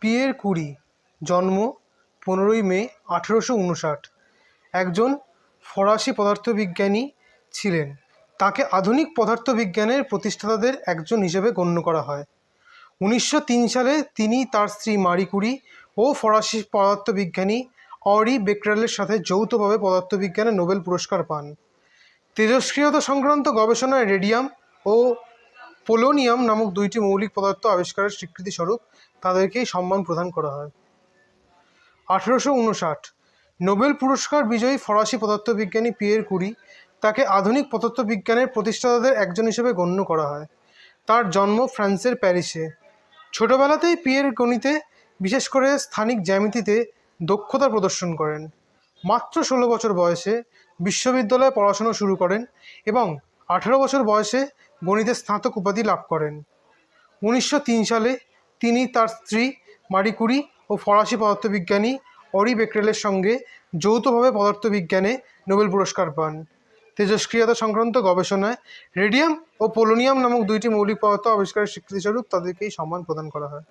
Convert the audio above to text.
Pierre Curie জন্ম পনেরোই মে আঠেরোশো উনষাট। একজন ফরাসি পদার্থবিজ্ঞানী ছিলেন। তাকে আধুনিক পদার্থবিজ্ঞানের প্রতিষ্ঠাতাদের একজন হিসেবে গণ্য করা হয়। উনিশশো তিন সালে তিনি তার স্ত্রী মারি কুরি ও ফরাসি পদার্থবিজ্ঞানী অরি বেকরেলের সাথে যৌথভাবে পদার্থবিজ্ঞানে নোবেল পুরস্কার পান। তেজস্ক্রিয়তা সংক্রান্ত গবেষণায় রেডিয়াম ও পোলোনিয়াম নামক দুইটি মৌলিক পদার্থ আবিষ্কারের স্বীকৃতিস্বরূপ তাদেরকে এই সম্মান প্রদান করা হয়। আঠেরোশো উনষাট, নোবেল পুরস্কার বিজয়ী ফরাসি পদার্থবিজ্ঞানী পিয়ের কুরি তাকে আধুনিক পদার্থবিজ্ঞানের প্রতিষ্ঠাতাদের একজন হিসেবে গণ্য করা হয়। তার জন্ম ফ্রান্সের প্যারিসে। ছোটবেলাতেই পিয়ের গণিতে, বিশেষ করে স্থানিক জ্যামিতিতে, দক্ষতা প্রদর্শন করেন। মাত্র ষোলো বছর বয়সে বিশ্ববিদ্যালয়ে পড়াশোনা শুরু করেন এবং আঠেরো বছর বয়সে গণিতে স্নাতক উপাধি লাভ করেন। উনিশশো তিন সালে তিনি তার স্ত্রী মারি কুরি ও ফরাসি পদার্থবিজ্ঞানী অরি বেকরেলের সঙ্গে যৌথভাবে পদার্থবিজ্ঞানে নোবেল পুরস্কার পান। তেজস্ক্রিয়তা সংক্রান্ত গবেষণায় রেডিয়াম ও পোলোনিয়াম নামক দুইটি মৌলিক পদার্থ আবিষ্কারের স্বীকৃতিস্বরূপ তাদেরকে এই সম্মান প্রদান করা হয়।